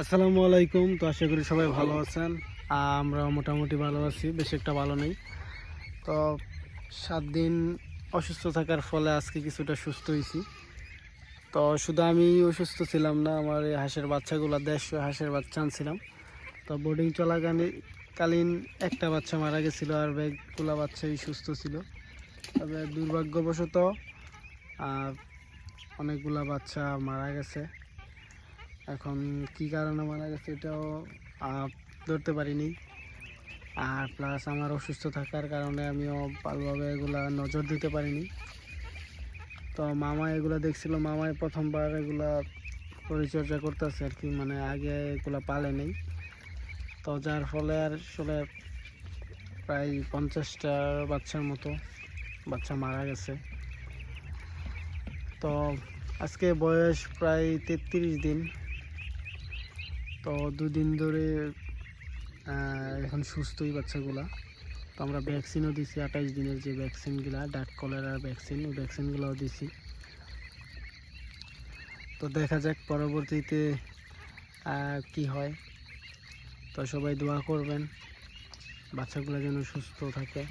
আসসালামু আলাইকুম। তো আশা করি সবাই ভালো আছেন। আমরা মোটামুটি ভালো আছি, বেশি একটা ভালো নেই। তো সাত দিন অসুস্থ থাকার ফলে আজকে কিছুটা সুস্থ হয়েছি। তো শুধু আমি অসুস্থ ছিলাম না, আমার এই হাঁসের বাচ্চাগুলো, দেড়শো হাঁসের বাচ্চা আনছিলাম। তো বোর্ডিং চলাকালীন কালীন একটা বাচ্চা মারা গেছিল আর ব্যাগগুলো বাচ্চাই সুস্থ ছিল। তবে দুর্ভাগ্যবশত অনেকগুলা বাচ্চা মারা গেছে। এখন কি কারণে মারা গেছে এটাও ধরতে পারিনি। আর প্লাস আমার অসুস্থ থাকার কারণে আমিও ভালোভাবে এগুলা নজর দিতে পারিনি। তো মামা এগুলা দেখছিল, মামাই প্রথমবার এগুলা পরিচর্যা করতেছে আর কি মানে আগে এগুলা পালে নেই। তো যার ফলে আর আসলে প্রায় পঞ্চাশটা বাচ্চার মতো বাচ্চা মারা গেছে। তো আজকে বয়স প্রায় তেত্রিশ দিন। তো দুদিন ধরে এখন সুস্থই বাচ্চাগুলা। তো আমরা ভ্যাকসিনও দিছি, আঠাইশ দিনের যে ভ্যাকসিনগুলা ডাক কলেরার ভ্যাকসিন ওই ভ্যাকসিনগুলোও দিছি। তো দেখা যাক পরবর্তীতে কি হয়। তো সবাই দোয়া করবেন, বাচ্চাগুলো যেন সুস্থ থাকে।